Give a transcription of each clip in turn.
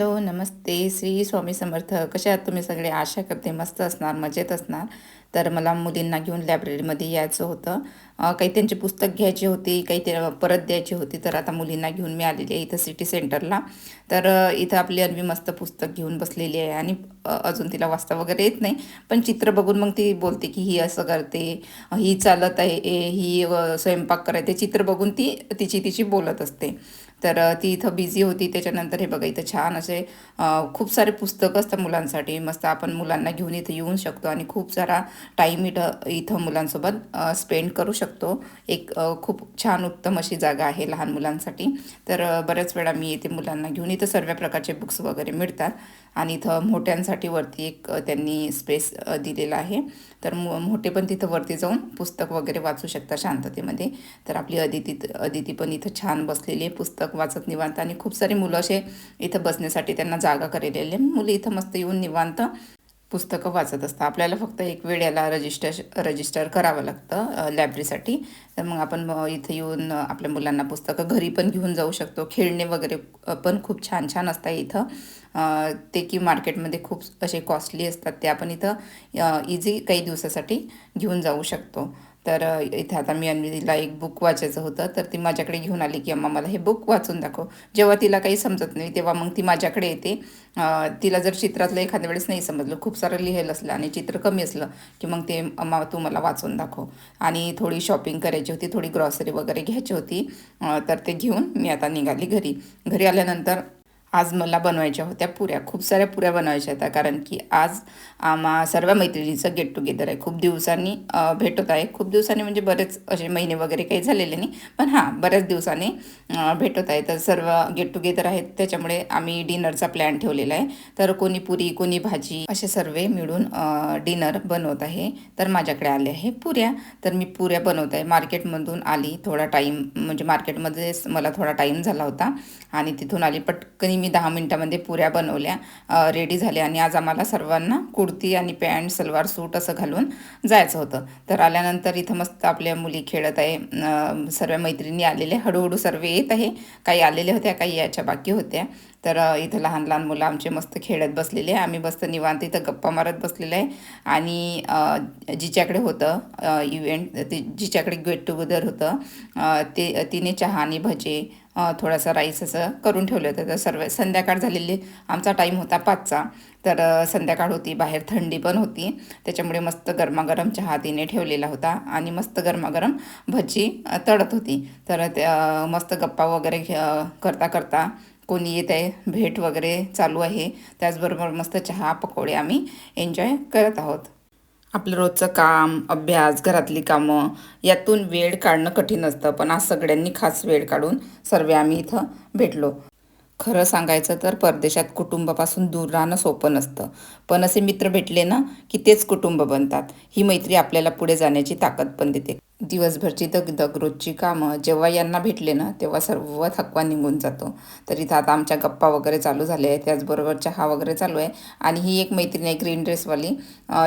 Hello नमस्ते. श्री स्वामी समर्थ. कशा आहात तुम्ही सगळे? आशा करते मस्त असणार मजेत असणार. तर मला मुलींना घेऊन लायब्ररीमध्ये यायचं होतं. काही त्यांची पुस्तक घ्यायची होती काही ते परत द्यायची होती तर आता मुलींना घेऊन मी आलेली आहे इथं सिटी सेंटरला तर इथं आपली अन्वी मस्त पुस्तक घेऊन बसलेली आहे आणि अजून तिला वाचता वगैरे येत नाही. पण चित्र बघून मग ती बोलते की ही असं करते ही चालत आहे ए, ही स्वयंपाक करायचे चित्र बघून ती तिची तिची बोलत असते. तर ती इथं बिझी होती. त्याच्यानंतर हे बघा इथं छान असे खूप सारे पुस्तकं असतात मुलांसाठी. मस्त आपण मुलांना घेऊन इथं येऊ शकतो आणि खूप सारा टाईम इथं इथं मुलांसोबत स्पेंड करू शकतो. एक खूप छान उत्तम अशी जागा आहे लहान मुलांसाठी. तर बऱ्याच वेळा मी येते मुलांना घेऊन. इथं सर्व प्रकारचे बुक्स वगैरे मिळतात. आणि इथं मोठ्यांसाठी वरती एक त्यांनी स्पेस दिलेला आहे. तर मो मोठे पण तिथं वरती जाऊन पुस्तक वगैरे वाचू शकता शांततेमध्ये. तर आपली अदिती अदिती पण इथं छान बसलेली आहे. पुस्तक वाचत निवांत आणि खूप सारी मुलं असे इथं बसण्यासाठी त्यांना जागा करेलेली आहे. मुली इथं मस्त येऊन निवांत पुस्तकं वाचत असतं. आपल्याला फक्त एक वेळ याला रजिस्टर रजिस्टर करावं लागतं लायब्ररीसाठी तर मग आपण इथे इथं येऊन आपल्या मुलांना पुस्तकं घरी पण घेऊन जाऊ शकतो. खेळणे वगैरे पण खूप छान छान असतात इथं. ते की मार्केटमध्ये खूप असे कॉस्टली असतात. ते आपण इथं इझी काही दिवसासाठी घेऊन जाऊ शकतो. तर इथे आता मी अन्वीला एक बुक वाचायचं होतं तर ती माझ्याकडे घेऊन आली की अम्मा मला हे बुक वाचून दाखव. जेव्हा तिला काही समजत नाही तेव्हा मग ती माझ्याकडे येते. तिला जर चित्रातलं एखाद्या वेळेस नाही समजलं खूप सारं लिहायला असलं आणि चित्र कमी असलं की मग ते अम्मा तू मला वाचून दाखव. आणि थोडी शॉपिंग करायची होती थोडी ग्रॉसरी वगैरे घ्यायची होती तर ते घेऊन मी आता निघाली घरी. घरी आल्यानंतर आज मला बनवायच्या होत्या पुऱ्या. खूप साऱ्या पुऱ्या बनवायच्या होत्या कारण की आज आम्हा सर्व मैत्रिणीचं गेट टुगेदर आहे. खूप दिवसांनी भेट होत आहे. खूप दिवसांनी म्हणजे बरेच असे महिने वगैरे काही झालेले नाही पण हां बऱ्याच दिवसांनी भेट होत आहे. तर सर्व गेट टुगेदर आहेत त्याच्यामुळे आम्ही डिनरचा प्लॅन ठेवलेला आहे. तर कोणी पुरी कोणी भाजी असे सर्व मिळून डिनर बनवत आहे. तर माझ्याकडे आले आहे पुऱ्या. तर मी पुऱ्या बनवत आहे. मार्केटमधून आली थोडा टाईम म्हणजे मार्केटमध्येच मला थोडा टाईम झाला होता. आणि तिथून आली पटकनी मी दहा मिनटामध्ये पुऱ्या बनवल्या रेडी झाल्या आणि आज आम्हाला सर्वांना कुर्ती आणि पॅन्ट सलवार सूट असं घालून जायचं होतं. तर आल्यानंतर इथं मस्त आपल्या मुली खेळत आहे सर्व मैत्रिणी आलेले हळूहळू सर्व येत आहे. काही आलेल्या होत्या काही याच्या बाकी होत्या. तर इथं लहान लहान मुलं आमचे मस्त खेळत बसलेले आहे. आम्ही मस्त निवांत इथं गप्पा मारत बसलेलं आहे. आणि जिच्याकडे होतं इव्हेंट ती जिच्याकडे गेट टुगेदर होतं ते तिने चहा आणि भजे थोडासा राईस असं करून ठेवलं होतं. तर सर्व संध्याकाळ झालेली आमचा टाईम होता पाचचा. तर संध्याकाळ होती बाहेर थंडी पण होती. त्याच्यामुळे मस्त गरमागरम चहा तिने ठेवलेला होता आणि मस्त गरमागरम भजी तळत होती. तर त्या मस्त गप्पा वगैरे घे- करता करता कोणी येत आहे भेट वगैरे चालू आहे. त्याचबरोबर मस्त चहा पकोडे आम्ही एन्जॉय करत आहोत. आपलं रोजचं काम अभ्यास घरातली कामं यातून वेळ काढणं कठीण असतं. पण आज सगळ्यांनी खास वेळ काढून सर्व आम्ही इथं भेटलो. खरं सांगायचं तर परदेशात कुटुंबापासून दूर राहणं सोपं नसतं. पण असे मित्र भेटले ना की तेच कुटुंब बनतात. ही मैत्री आपल्याला पुढे जाण्याची ताकद पण देते. दिवसभरची दगदग रोजची कामं जेव्हा यांना भेटले ना तेव्हा सर्व थकवा निघून जातो. तर इथं आता आमच्या गप्पा वगैरे चालू झाले आहे त्याचबरोबर चहा वगैरे चालू आहे. आणि ही एक मैत्रीण आहे ग्रीन ड्रेसवाली.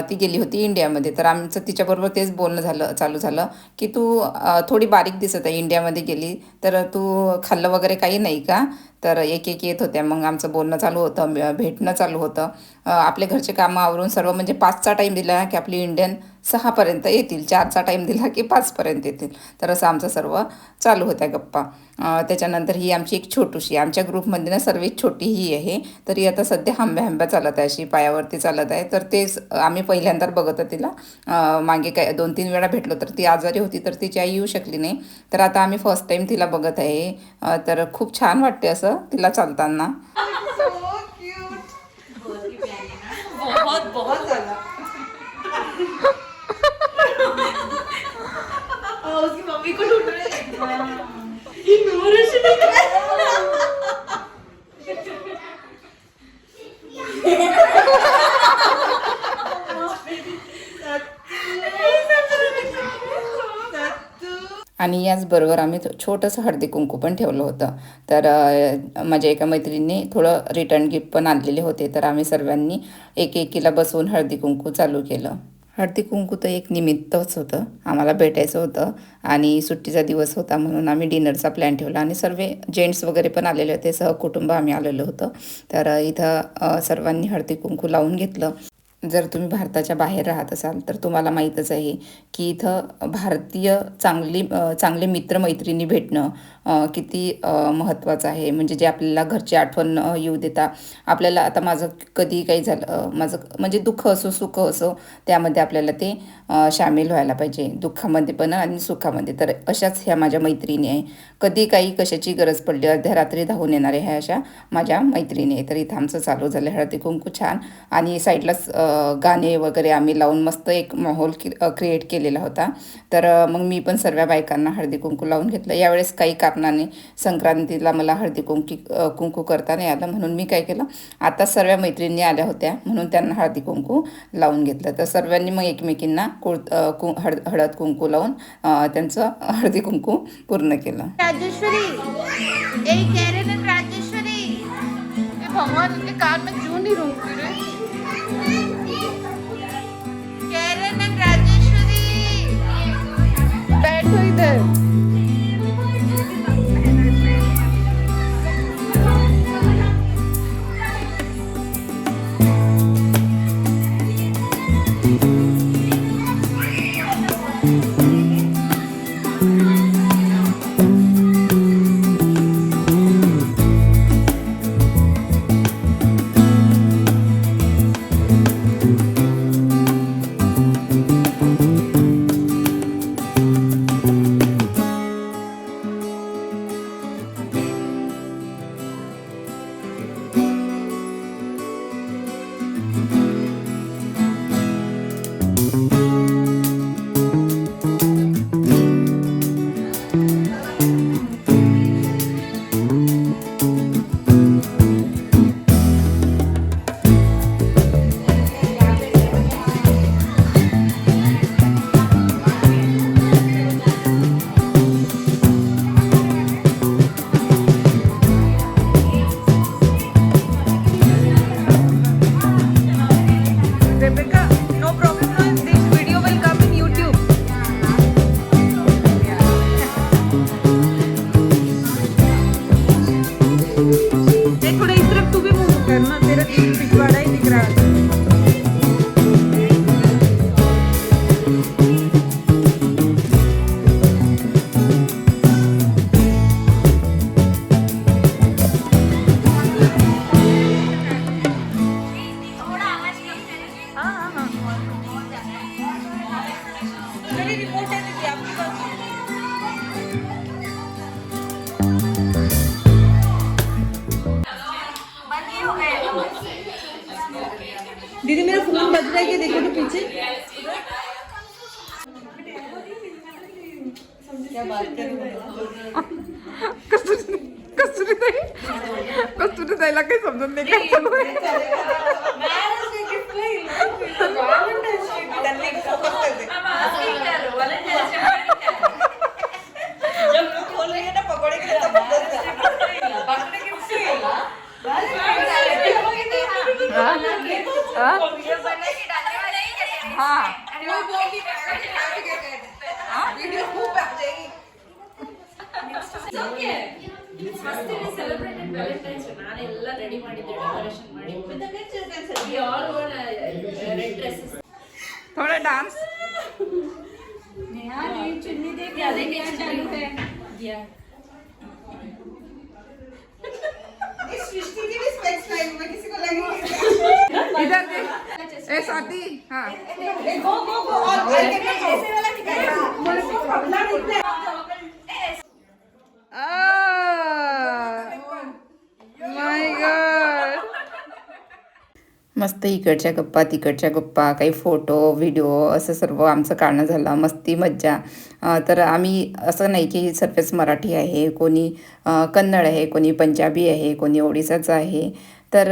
ती गेली होती इंडियामध्ये. तर आमचं तिच्याबरोबर तेच बोलणं झालं चालू झालं की तू थोडी बारीक दिसत आहे इंडियामध्ये गेली. तर तू खाल्लं वगैरे काही नाही का? तर एक एक येत होत्या. मग आमचं बोलणं चालू होतं भेटणं चालू होतं. आपले घरचे कामं आवरून सर्व म्हणजे पाचचा टाईम दिला की आपली इंडियन सहापर्यंत येतील. चारचा टाईम दिला की पाचपर्यंत येतील. तर असं आमचं सर्व चालू होत्या गप्पा. त्याच्यानंतर ही आमची एक छोटूशी आमच्या ग्रुपमध्ये ना सर्वात छोटी ही आहे. तरी आता सध्या हांब्या हांब्या चालत आहे अशी पायावरती चालत आहे. तर तेच आम्ही पहिल्यांदा बघत तिला. मागे काय दोन तीन वेळा भेटलो तर ती आजारी होती तर तिची आई येऊ शकली नाही. तर आता आम्ही फर्स्ट टाईम तिला बघत आहे. तर खूप छान वाटते असं तिला चालताना. आणि याचबरोबर आम्ही छोटंसं हळदी कुंकू पण ठेवलं होतं. तर माझ्या एका मैत्रिणीने थोडं रिटर्न गिफ्ट पण आणलेले होते. तर आम्ही सर्वांनी एक एकीला बसवून हळदी कुंकू चालू केलं. हळदी कुंकू तर एक निमित्तच होतं. आम्हाला भेटायचं होतं आणि सुट्टीचा दिवस होता म्हणून आम्ही डिनरचा प्लॅन ठेवला आणि सर्व जेंट्स वगैरे पण आलेले होते सहकुटुंब आम्ही आलेलो होतं. तर इथं सर्वांनी हळदी कुंकू लावून घेतलं. जर तुम्ही भारताच्या बाहेर राहत असाल तर तुम्हाला माहीतच आहे की इथं भारतीय चांगली चांगले मित्रमैत्रिणी भेटणं किती महत्त्वाचं आहे. म्हणजे जे आपल्याला घरची आठवण येऊ देता. आपल्याला आता माझं कधी काही झालं माझं म्हणजे दुःख असो सुख असो त्यामध्ये आपल्याला ते सामील व्हायला पाहिजे. दुःखामध्ये पण आणि सुखामध्ये. तर अशाच ह्या माझ्या मैत्रिणी आहे. कधी काही कशाची गरज पडली अर्ध्या रात्री धावून येणाऱ्या ह्या अशा माझ्या मैत्रिणी आहे. तर इथं आमचं चालू झालं. हळदी कुंकू छान. आणि साईडलाच गाणे वगैरे आम्ही लावून मस्त एक माहोल क्रिएट केलेला होता. तर मग मी पण सर्व बायकांना हळदी कुंकू लावून घेतलं. यावेळेस काही कारणाने संक्रांतीला मला हळदी कुंकी कुंकू करता नाही आलं. म्हणून मी काय केलं? आता सर्व मैत्रिणी आल्या होत्या. म्हणून त्यांना हळदी कुंकू लावून घेतलं. तर सर्वांनी मग एकमेकींना कुळ कु हळ हळद कुंकू लावून त्यांचं हळदी कुंकू पूर्ण केलं. राजेश्वरी राजेश्वरी भगवान इनके कान में क्यों नहीं दीदी, मेरा फ़ोन बज रहा है, ये देखो तो पीछे। क्या बात कर रहे हो? कसूरी कसूरी दही, कसूरी कस्तूरी लगे समझ नहीं कर नाही काय ಸೆಲೆಬ್ರೇಟೆಡ್ ವ್ಯಾಲೆಂಟೈನ್ಸ್ ಡೇ ನಾನೆಲ್ಲ ರೆಡಿ ಮಾಡಿದ್ದೆ ಡೆಕೋರೇಷನ್ ಮಾಡಿ We all wore, uh, red dresses. थोडा डान्स ಅದಕ್ಕೆ चालू है दिया इधर देख ए स्वाती हाँ माय गॉड Oh मस्त इकडच्या गप्पा तिकडच्या गप्पा काही फोटो व्हिडिओ असं सर्व आमचं काढणं झालं. मस्ती मज्जा. तर आम्ही असं नाही की सर्वच मराठी आहे कोणी कन्नड आहे कोणी पंजाबी आहे कोणी ओडिसाचं आहे. तर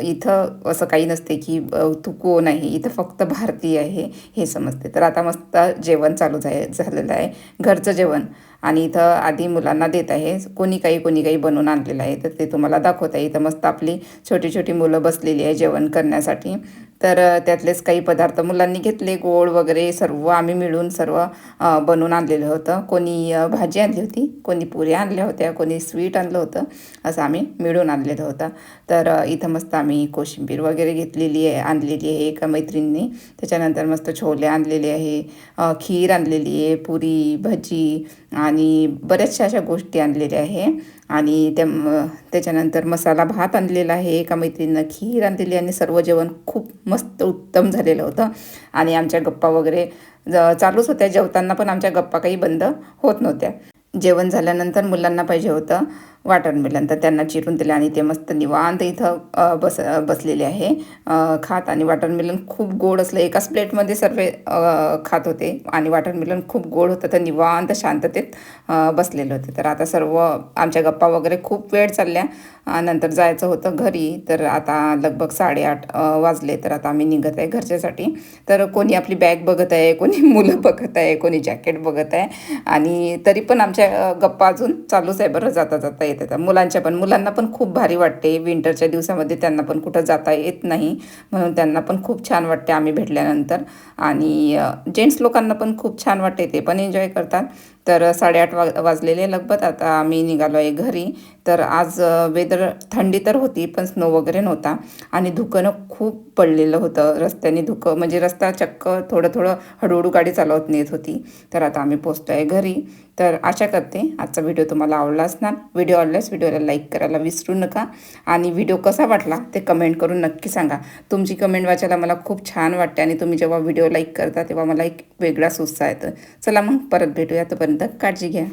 इथं असं काही नसते की तू कोण आहे? इथं फक्त भारतीय आहे हे समजते. तर आता मस्त जेवण चालू झाय झालेलं आहे. घरचं जेवण. आणि इथं आधी मुलांना देत आहे. कोणी काही कोणी काही बनवून आणलेलं आहे. तर ते तुम्हाला दाखवत आहे. इथं मस्त आपली छोटी छोटी मुलं बसलेली आहे जेवण करण्यासाठी. तर त्यातलेच काही पदार्थ मुलांनी घेतले. गोड वगैरे सर्व आम्ही मिळून सर्व बनवून आणलेलं होतं. कोणी भाजी आणली होती. कोणी पुऱ्या आणल्या होत्या. कोणी स्वीट आणलं होतं. असं आम्ही मिळून आणलेलं होतं. तर इथं मस्त आम्ही कोशिंबीर वगैरे घेतलेली आहे आणलेली आहे एका मैत्रिणीने. त्याच्यानंतर मस्त छोले आणलेले आहे. खीर आणलेली आहे. पुरी भजी आणि बऱ्याचशा अशा गोष्टी आणलेल्या आहे. आणि त्या त्याच्यानंतर मसाला भात आणलेला आहे. एका मैत्रिणीनं खीर आणलेली आणि सर्व जेवण खूप मस्त उत्तम झालेलं होतं. आणि आमच्या गप्पा वगैरे चालूच होत्या. जेवताना पण आमच्या गप्पा काही बंद होत नव्हत्या. जेवण झाल्यानंतर मुलांना पाहिजे होतं. वाटरमेलन तर त्यांना चिरून दिलं आणि ते मस्त निवांत इथं बस बसलेले आहे. खात आणि वाटरमेलन खूप गोड असलं. एकाच प्लेटमध्ये सर्व खात होते आणि वाटरमेलन खूप गोड होतं. तर निवांत शांततेत बसलेले होते. तर आता सर्व आमच्या गप्पा वगैरे खूप वेळ चालल्या. नंतर जायचं होतं घरी. तर आता लगभग साडेआठ वाजले. तर आता आम्ही निघत आहे घरच्यासाठी. तर कोणी आपली बॅग बघत आहे कोणी मुलं बघत आहे कोणी जॅकेट बघत आहे. आणि तरी पण आमच्या गप्पा अजून चालूच आहे बरं जाता जाता येत येतात मुलांच्या पण मुलांना पण खूप भारी वाटते. विंटरच्या दिवसामध्ये त्यांना पण कुठं जाता येत नाही. म्हणून त्यांना पण खूप छान वाटते आम्ही भेटल्यानंतर. आणि जेंट्स लोकांना पण खूप छान वाटते ते पण एन्जॉय करतात. तर साडेआठ वा वाजलेले लगभग आता आम्ही निघालो आहे घरी. तर आज वेदर थंडी तर होती पण स्नो वगैरे नव्हता. आणि धुकं खूप पडलेलं होतं. रस्त्याने धुकं म्हणजे रस्ता चक्क थोडं थोडं हळूहळू गाडी चालवत नेत होती. तर आता आम्ही पोचतो आहे घरी. तर आशा करते आजचा व्हिडिओ तुम्हाला आवडला असणार. व्हिडिओ आवडल्यास व्हिडिओला लाईक करायला विसरू नका. आणि व्हिडिओ कसा वाटला ते कमेंट करून नक्की सांगा. तुमची कमेंट वाचायला मला खूप छान वाटते. आणि तुम्ही जेव्हा व्हिडिओ लाईक करता तेव्हा मला एक वेगळाच उत्साह येतो. चला मग परत भेटूया तोपर्यंत काळजी घ्या.